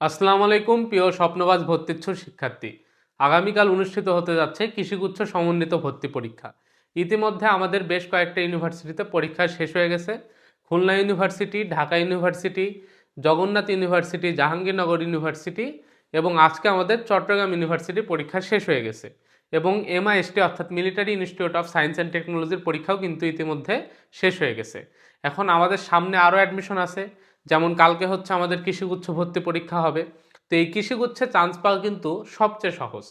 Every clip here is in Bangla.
আসসালামু আলাইকুম, প্রিয় স্বপ্নবাজ ভর্তিচ্ছুর শিক্ষার্থী। আগামীকাল অনুষ্ঠিত হতে যাচ্ছে কৃষিগুচ্ছ সমন্বিত ভর্তি পরীক্ষা। ইতিমধ্যে আমাদের বেশ কয়েকটা ইউনিভার্সিটিতে পরীক্ষা শেষ হয়ে গেছে। Khulna university, Dhaka university, Jagannath university, Jahangirnagar university এবং আজকে আমাদের চট্টগ্রাম ইউনিভার্সিটি পরীক্ষা শেষ হয়ে গেছে এবং এমআইএসটি অর্থাৎ military institute of science and টেকনোলজির পরীক্ষাও কিন্তু ইতিমধ্যে শেষ হয়ে গেছে। এখন আমাদের সামনে আরও অ্যাডমিশন আছে। যেমন কালকে হচ্ছে আমাদের কৃষিগুচ্ছ ভর্তি পরীক্ষা হবে, তো এই কৃষিগুচ্ছে চান্স পাওয়া কিন্তু সবচেয়ে সহজ।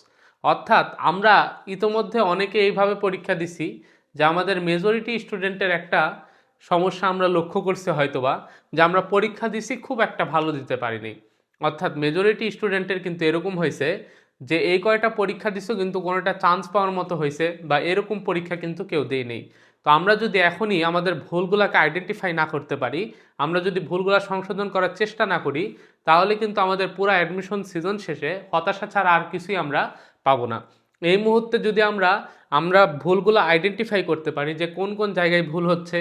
অর্থাৎ আমরা ইতোমধ্যে অনেকে এইভাবে পরীক্ষা দিছি যে আমাদের মেজরিটি স্টুডেন্টের একটা সমস্যা আমরা লক্ষ্য করছি হয়তোবা, যে আমরা পরীক্ষা দিছি খুব একটা ভালো দিতে পারিনি। অর্থাৎ মেজরিটি স্টুডেন্টের কিন্তু এরকম হয়েছে যে এই কয়টা পরীক্ষা দিছো কিন্তু কোনোটা চান্স পাওয়ার মতো হয়েছে বা এরকম পরীক্ষা কিন্তু কেউ দেয় নেই তো আমরা যদি এখনই আমাদের ভুলগুলোকে আইডেন্টিফাই না করতে পারি, আমরা যদি ভুলগুলো সংশোধন করার চেষ্টা না করি, তাহলে কিন্তু আমাদের পুরো অ্যাডমিশন সিজন শেষে হতাশা ছাড়া আর কিছুই আমরা পাবো না। এই মুহূর্তে যদি আমরা আমরা ভুলগুলো আইডেন্টিফাই করতে পারি যে কোন কোন জায়গায় ভুল হচ্ছে,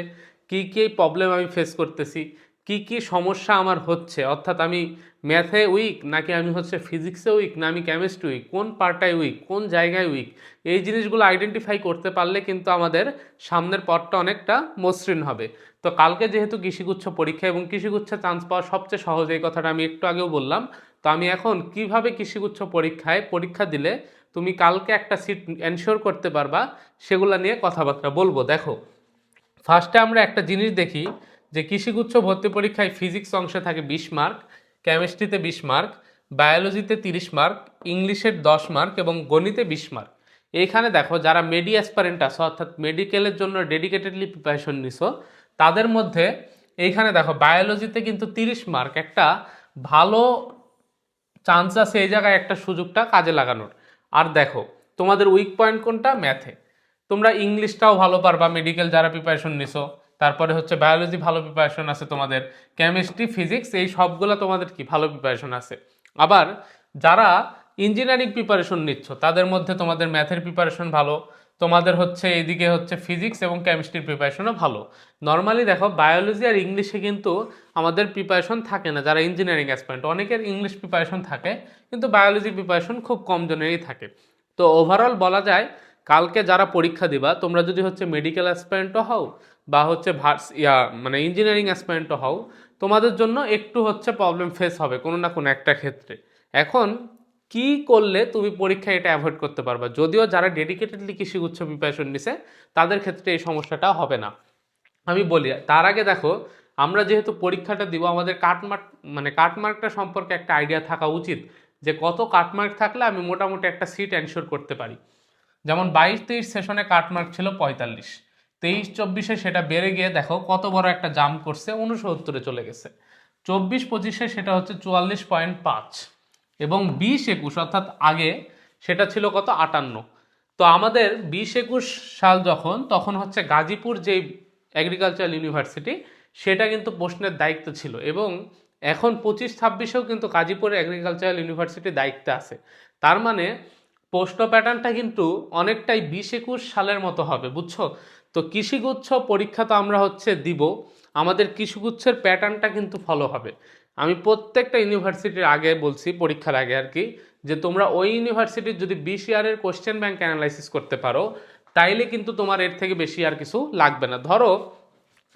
কী কী প্রবলেম আমি ফেস করতেছি কি কি সমস্যা আমার হচ্ছে? অর্থাৎ আমি ম্যাথে উইক নাকি আমি হচ্ছে ফিজিক্সে উইক না আমি কেমিস্ট্রি উইক কোন পার্টায় উইক কোন জায়গায় উইক এই জিনিসগুলো আইডেন্টিফাই করতে পারলে কিন্তু আমাদের সামনের পথটা অনেকটা মসৃণ হবে। তো কালকে যেহেতু কৃষিগুচ্ছ পরীক্ষা এবং কৃষিগুচ্ছে চান্স পাওয়া সবচেয়ে সহজ, এই কথাটা আমি একটু আগেও বললাম। তো আমি এখন কীভাবে কৃষিগুচ্ছ পরীক্ষায় পরীক্ষা দিলে তুমি কালকে একটা সিট এনশিওর করতে পারবা, সেগুলো নিয়ে কথাবার্তা বলব। দেখো ফার্স্টে আমরা একটা জিনিস দেখি যে কৃষিগুচ্ছ ভর্তি পরীক্ষায় ফিজিক্স অংশে থাকে বিশ মার্ক, কেমিস্ট্রিতে বিশ মার্ক, বায়োলজিতে তিরিশ মার্ক, ইংলিশের দশ মার্ক এবং গণিতে বিশ মার্ক। এইখানে দেখো যারা মেডি অ্যাসপারেন্ট আছো, অর্থাৎ মেডিকেলের জন্য ডেডিকেটেডলি প্রিপারেশন নিছো, তাদের মধ্যে এইখানে দেখো বায়োলজিতে কিন্তু তিরিশ মার্ক একটা ভালো চান্স আছে এই জায়গায় একটা সুযোগটা কাজে লাগানোর। আর দেখো, তোমাদের উইক পয়েন্ট কোনটা? ম্যাথে তোমরা ইংলিশটাও ভালো পারবা মেডিকেল যারা প্রিপারেশন নিছো। তারপরে হচ্ছে বায়োলজি ভালো প্রিপারেশন আছে তোমাদের কেমিস্ট্রি ফিজিক্স এই সবগুলো তোমাদের কি ভালো প্রিপারেশন আছে। আবার যারা ইঞ্জিনিয়ারিং প্রিপারেশন নিচ্ছ, তাদের মধ্যে তোমাদের ম্যাথের প্রিপারেশন ভালো, তোমাদের হচ্ছে এইদিকে হচ্ছে ফিজিক্স এবং কেমিস্ট্রির প্রিপারেশনও ভালো। নর্মালি দেখো বায়োলজি আর ইংলিশে কিন্তু আমাদের প্রিপারেশন থাকে না, যারা ইঞ্জিনিয়ারিং অ্যাসপেন্ট অনেকের ইংলিশ প্রিপারেশন থাকে, কিন্তু বায়োলজি প্রিপারেশন খুব কম জনেরই থাকে। তো ওভারঅল বলা যায়, কালকে যারা পরীক্ষা দিবা, তোমরা যদি হচ্ছে মেডিকেল অ্যাসপেন্টও হও বা হচ্ছে ভার্স, ইয়া মানে ইঞ্জিনিয়ারিং অ্যাসপেন্টও হও, তোমাদের জন্য একটু হচ্ছে প্রবলেম ফেস হবে কোনো না কোনো একটা ক্ষেত্রে। এখন, কি করলে তুমি পরীক্ষায় এটা অ্যাভয়েড করতে পারবা? যদিও যারা ডেডিকেটেডলি কৃষিগুচ্ছ প্রিপারেশন নিছে, তাদের ক্ষেত্রে এই সমস্যাটা হবে না। আমি বলি, তার আগে দেখো, আমরা যেহেতু পরীক্ষাটা দিব, আমাদের কাটমার্ক মানে কাটমার্কটা সম্পর্কে একটা আইডিয়া থাকা উচিত যে কত কাটমার্ক থাকলে আমি মোটামুটি একটা সিট এনশিওর করতে পারি। যেমন বাইশ তেইশ সেশনে কাটমার্ক ছিল পঁয়তাল্লিশ। তেইশ চব্বিশে সেটা বেড়ে গিয়ে দেখো কত বড় একটা জাম করছে, উনসত্তরে চলে গেছে। চব্বিশ পঁচিশে সেটা হচ্ছে চুয়াল্লিশ পয়েন্ট পাঁচ এবং বিশ একুশ, অর্থাৎ আগে সেটা ছিল কত? আটান্ন। তো আমাদের বিশ একুশ সাল যখন, তখন হচ্ছে গাজীপুর যেই এগ্রিকালচারাল ইউনিভার্সিটি সেটা কিন্তু প্রশ্নের দায়িত্ব ছিল এবং এখন পঁচিশ ছাব্বিশেও কিন্তু গাজীপুর এগ্রিকালচারাল ইউনিভার্সিটির দায়িত্বে আছে। তার মানে প্রশ্ন প্যাটার্নটা কিন্তু অনেকটাই বিশ একুশ সালের মতো হবে, বুঝছ? তো কৃষিগুচ্ছ পরীক্ষা তো আমরা হচ্ছে দিব। আমাদের কৃষিগুচ্ছের প্যাটার্নটা কিন্তু ফলো হবে। আমি প্রত্যেকটা ইউনিভার্সিটির আগে বলছি, পরীক্ষার আগে আর কি, যে তোমরা ওই ইউনিভার্সিটির যদি বিশ ইয়ারের কোশ্চেন ব্যাংক অ্যানালাইসিস করতে পারো, তাইলে কিন্তু তোমার এর থেকে বেশি আর কিছু লাগবে না। ধরো,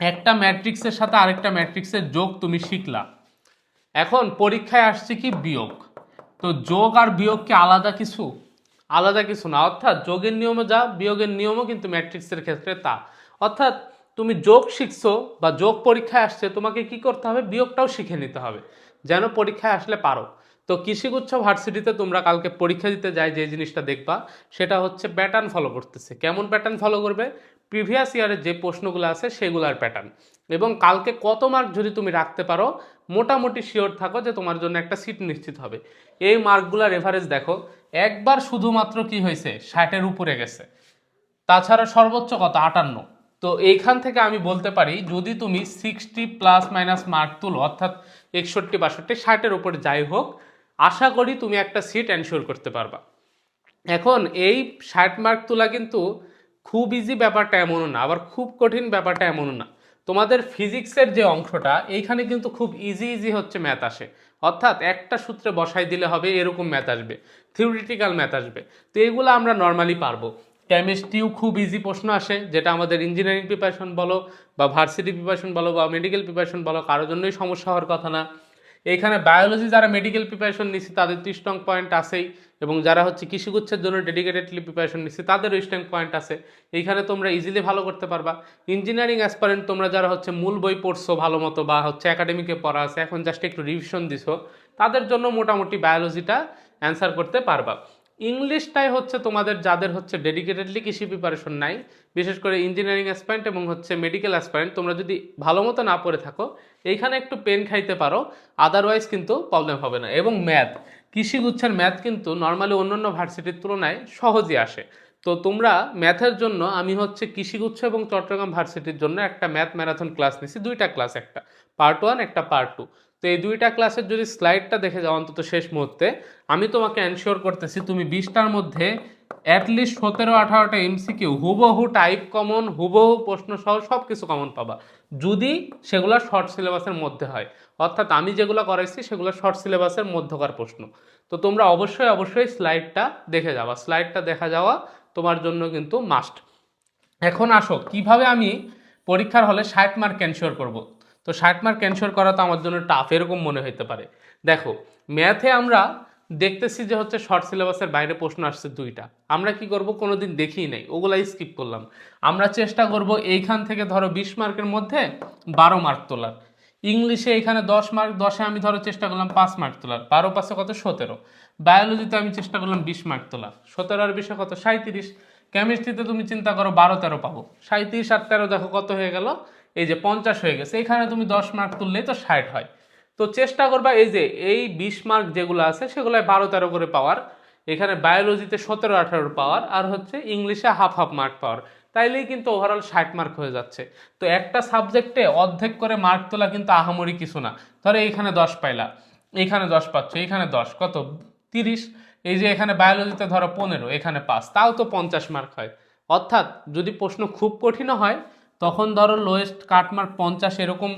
একটা ম্যাট্রিক্সের সাথে আরেকটা ম্যাট্রিক্সের যোগ তুমি শিখলা। এখন পরীক্ষায় আসছে কি বিয়োগ? তো যোগ আর বিয়োগ কি আলাদা কিছু? আলাদা কিছু না। অর্থাৎ যোগের নিয়মে যা, বিয়োগের নিয়মও কিন্তু ম্যাট্রিক্সের ক্ষেত্রে তা। অর্থাৎ তুমি যোগ শিখছো বা যোগ পরীক্ষায় আসছে, তোমাকে কি করতে হবে? বিয়োগটাও শিখে নিতে হবে, যেন পরীক্ষায় আসলে পারো। তো কৃষিগুচ্ছ ভার্সিটিতে তোমরা কালকে পরীক্ষা দিতে যাই, যে জিনিসটা দেখবা, সেটা হচ্ছে প্যাটার্ন ফলো করতেছে। কেমন প্যাটার্ন ফলো করবে? প্রিভিয়াস ইয়ারের যে প্রশ্নগুলো আছে, সেগুলার প্যাটার্ন এবং কালকে কত মার্ক যদি তুমি রাখতে পারো, মোটামুটি শিওর থাকো যে তোমার জন্য একটা সিট নিশ্চিত হবে। এই মার্কগুলার এভারেজ দেখো, একবার শুধুমাত্র কি হয়েছে? ষাটের উপরে গেছে। তাছাড়া সর্বোচ্চ কত? আটান্ন। তো এইখান থেকে আমি বলতে পারি, যদি তুমি সিক্সটি প্লাস মাইনাস মার্ক তুলো, অর্থাৎ একষট্টি, বাষট্টি ষাটের উপরে যাই হোক, আশা করি তুমি একটা সিট এনশিওর করতে পারবা। এখন এই ষাট মার্ক তোলা কিন্তু খুব ইজি ব্যাপারটা এমনও না, আবার খুব কঠিন ব্যাপারটা এমনও না। তোমাদের ফিজিক্সের যে অংশটা, এইখানে কিন্তু খুব ইজি ইজি হচ্ছে ম্যাথ আসে। অর্থাৎ একটা সূত্রে বসাই দিলে হবে, এরকম ম্যাথ আসবে। থিওরিটিক্যাল ম্যাথ আসবে। তো এগুলো আমরা নর্মালি পারব। কেমিস্ট্রিও খুব ইজি প্রশ্ন আসে, যেটা আমাদের ইঞ্জিনিয়ারিং প্রিপারেশন বলো, বা ভার্সিটি প্রিপারেশন বলো, বা মেডিকেল প্রিপারেশন বলো, কারোর জন্যই সমস্যা হওয়ার কথা না। এখানে বায়োলজি যারা মেডিকেল প্রিপারেশন নিচ্ছে তাদের তো স্ট্রং পয়েন্ট আছেই। এবং যারা হচ্ছে কৃষিগুচ্ছের জন্য ডেডিকেটেডলি প্রিপারেশন নিচ্ছে তাদেরও স্ট্রং পয়েন্ট আছে। এইখানে তোমরা ইজিলি ভালো করতে পারবা। ইঞ্জিনিয়ারিং অ্যাসপারেন্ট তোমরা যারা হচ্ছে মূল বই পড়ছো ভালো মতো বা হচ্ছে একাডেমিকে পড়া আছে, এখন জাস্ট একটু রিভিশন দিছো, তাদের জন্য মোটামুটি বায়োলজিটা অ্যান্সার করতে পারবা। ইংলিশটাই হচ্ছে তোমাদের যাদের হচ্ছে ডেডিকেটেডলি কৃষি প্রিপারেশন নাই, বিশেষ করে ইঞ্জিনিয়ারিং অ্যাসপারেন্ট এবং হচ্ছে মেডিকেল অ্যাসপারেন্ট তোমরা যদি ভালো মতো না পড়ে থাকো, এইখানে একটু পেন খাইতে পারো আদারওয়াইজ কিন্তু প্রবলেম হবে না। এবং ম্যাথ কৃষিগুচ্ছের ম্যাথ কিন্তু নর্মালি অন্যান্য ভার্সিটির তুলনায় সহজেই আসে। তো তোমরা ম্যাথের জন্য আমি হচ্ছে কৃষিগুচ্ছ এবং চট্টগ্রাম ভার্সিটির জন্য একটা ম্যাথ ম্যারাথন ক্লাস নিছি, দুইটা ক্লাস একটা পার্ট ওয়ান একটা পার্ট টু তো এই দুইটা ক্লাসের যদি স্লাইডটা দেখে যাও অন্তত শেষ মুহূর্তে, আমি তোমাকে এনশিওর করতেছি তুমি বিশটার মধ্যে অ্যাটলিস্ট সতেরো, আঠারোটা এমসিকিউ হুবহু টাইপ কমন হুবহু প্রশ্ন সহ সব কিছু কমন পাবা। যদি সেগুলো শর্ট সিলেবাসের মধ্যে হয়, অর্থাৎ আমি যেগুলো করাইছি সেগুলো শর্ট সিলেবাসের মধ্যকার প্রশ্ন। তো তোমরা অবশ্যই অবশ্যই স্লাইডটা দেখে যাওয়া স্লাইডটা দেখা যাওয়া তোমার জন্য কিন্তু মাস্ট এখন আসো, কীভাবে আমি পরীক্ষার হলে ষাট মার্ক ক্যানশিওর করব? তো ষাট মার্ক ক্যানশিওর করা তো আমার জন্য টাফ এরকম মনে হতে পারে। দেখো ম্যাথে আমরা দেখতেছি যে হচ্ছে শর্ট সিলেবাসের বাইরে প্রশ্ন আসছে দুইটা। আমরা কি করব? কোনোদিন দেখিই নাই। ওগুলাই স্কিপ করলাম। আমরা চেষ্টা করব এইখান থেকে ধরো বিশ মার্কের মধ্যে বারো মার্ক তোলার। ইংলিশে এখানে দশ মার্ক দশে আমি ধরো চেষ্টা করলাম পাঁচ মার্ক তোলার। বারো পাশে কত? সতেরো। বায়োলজিতে আমি চেষ্টা করলাম বিশ মার্ক তোলার। সতেরো আর বিশে কত? সাঁত্রিশ কেমিস্ট্রিতে তুমি চিন্তা করো বারো, তেরো পাবো। সাঁত্রিশ আর তেরো দেখো কত হয়ে গেল? এই যে পঞ্চাশ হয়ে গেছে, এখানে তুমি দশ মার্ক তুললেই তো ষাট হয়। তো চেষ্টা করবা এই যে এই বিশ মার্ক যেগুলো আছে সেগুলো বারো তেরো করে পাওয়ার, এখানে বায়োলজিতে সতেরো আঠারো পাওয়ার, আর হচ্ছে ইংলিশে হাফ হাফ মার্ক পাওয়ার। তাইলেই কিন্তু ওভারঅল ষাট মার্ক হয়ে যাচ্ছে। তো একটা সাবজেক্টে অর্ধেক করে মার্ক তোলা কিন্তু আহামরি কিছু না। ধরো এইখানে দশ পাইলা এখানে দশ পাচ্ছ এখানে দশ, কত? তিরিশ। এই যে এখানে বায়োলজিতে ধরো পনেরো, এখানে পাঁচ, তাও তো পঞ্চাশ মার্ক হয়। অর্থাৎ যদি প্রশ্ন খুব কঠিনও হয় তখন ধরো লোয়েস্ট কাটমার্ক পঞ্চাশ এরকম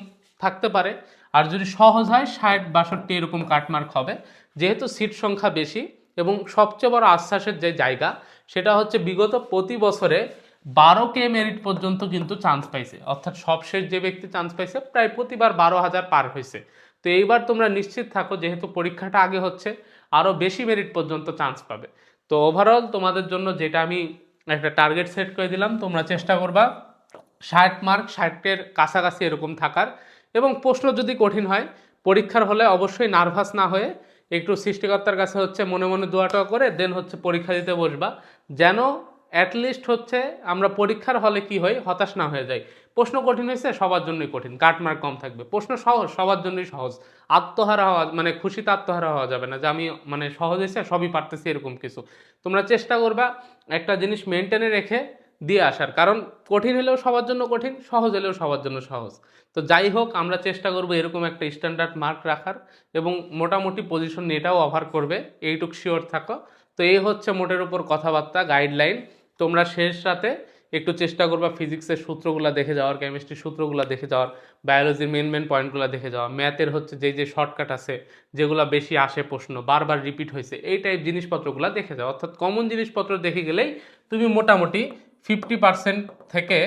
থাকতে পারে। আর যদি সহজ হয়, ষাট, বাষট্টি এরকম কাটমার্ক হবে। যেহেতু সিট সংখ্যা বেশি এবং সবচেয়ে বড় আশ্বাসের যে জায়গা, সেটা হচ্ছে বিগত প্রতি বছরে বারো কে মেরিট পর্যন্ত কিন্তু চান্স পাইছে। অর্থাৎ সবশেষ যে ব্যক্তি চান্স পাইছে, প্রায় প্রতিবার বারো হাজার পার হয়েছে। তো এইবার তোমরা নিশ্চিত থাকো, যেহেতু পরীক্ষাটা আগে হচ্ছে আরও বেশি মেরিট পর্যন্ত চান্স পাবে। তো ওভারঅল তোমাদের জন্য যেটা আমি একটা টার্গেট সেট করে দিলাম, তোমরা চেষ্টা করবা ষাট মার্ক ষাটের কাছাকাছি এরকম থাকার। এবং প্রশ্ন যদি কঠিন হয়, পরীক্ষার হলে অবশ্যই নার্ভাস না হয়ে একটু সৃষ্টিকর্তার কাছে হচ্ছে মনে মনে দোয়াটা করে দেন হচ্ছে পরীক্ষা দিতে বসবা। যেন অ্যাটলিস্ট হচ্ছে আমরা পরীক্ষার হলে কি হয় হতাশ না হয়ে যাই। প্রশ্ন কঠিন হয়েছে, সবার জন্যই কঠিন কাটমার্ক কম থাকবে। প্রশ্ন সহজ, সবার জন্যই সহজ। আত্মহারা হওয়া মানে খুশিতে আত্মহারা হওয়া যাবে না যে আমি মানে সহজ হয়েছে, সবই পারতেছি এরকম কিছু। তোমরা চেষ্টা করবা একটা জিনিস মেনটেনে রেখে দিয়ে আসার। কারণ কঠিন হলেও সবার জন্য কঠিন, সহজ হলেও সবার জন্য সহজ। তো যাই হোক, আমরা চেষ্টা করব এরকম একটা স্ট্যান্ডার্ড মার্ক রাখার এবং মোটামুটি পজিশন এটাও অভার করবে। এইটুক শিওর থাকো। তো এই হচ্ছে মোটের উপর কথাবার্তা গাইডলাইন তোমরা শেষ রাতে একটু চেষ্টা করবা ফিজিক্সের সূত্রগুলো দেখে যাওয়ার কেমিস্ট্রির সূত্রগুলো দেখে যাওয়ার বায়োলজির মেন মেন পয়েন্টগুলো দেখে যাওয়া। ম্যাথের হচ্ছে যে যে শর্টকাট আছে, যেগুলো বেশি আসে প্রশ্ন, বারবার রিপিট হয়েছে এই টাইপ জিনিসপত্রগুলো দেখে যাও। অর্থাৎ কমন জিনিসপত্র দেখে গেলেই তুমি মোটামুটি ফিফটি পার্সেন্ট থেকে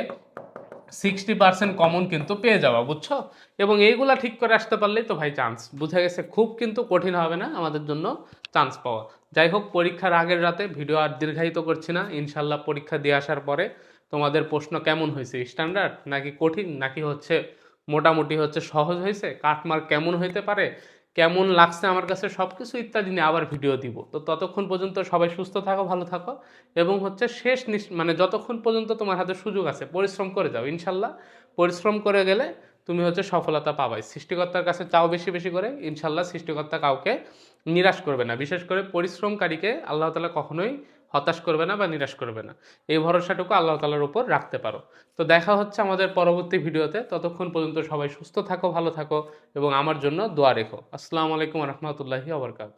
সিক্সটি পার্সেন্ট কমন কিন্তু পেয়ে যাওয়া, বুঝছ? এবং এইগুলা ঠিক করে আসতে পারলেই তো ভাই চান্স বুঝা গেছে, খুব কিন্তু কঠিন হবে না আমাদের জন্য চান্স পাওয়া। যাই হোক, পরীক্ষার আগের রাতে ভিডিও আর দীর্ঘায়িত করছি না। ইনশাল্লাহ পরীক্ষা দিয়ে আসার পরে তোমাদের প্রশ্ন কেমন হয়েছে? স্ট্যান্ডার্ড নাকি কঠিন? নাকি হচ্ছে মোটামুটি হচ্ছে সহজ হয়েছে? কাটমার্ক কেমন হইতে পারে? কেমন লাগছে আমার কাছে সব কিছু ইত্যাদি নিয়ে আবার ভিডিও দিব। তো ততক্ষণ পর্যন্ত সবাই সুস্থ থাকো, ভালো থাকো এবং হচ্ছে শেষ মানে যতক্ষণ পর্যন্ত তোমার হাতে সুযোগ আছে, পরিশ্রম করে যাও, ইনশাল্লাহ। পরিশ্রম করে গেলে তুমি হচ্ছে সফলতা পাবাই। সৃষ্টিকর্তার কাছে চাও বেশি বেশি করে, ইনশাল্লাহ সৃষ্টিকর্তা কাউকে নিরাশ করবে না। বিশেষ করে পরিশ্রমকারীকে আল্লাহ তালা কখনোই হতাশ করবে না বা নিরাশ করবে না। এই ভরসাটুকু আল্লাহ তালার উপর রাখতে পারো। তো দেখা হচ্ছে আমাদের পরবর্তী ভিডিওতে। ততক্ষণ পর্যন্ত সবাই সুস্থ থাকো, ভালো থাকো এবং আমার জন্য দোয়া রেখো। আসসালামু আলাইকুম রহমতুল্লাহি আবরকাত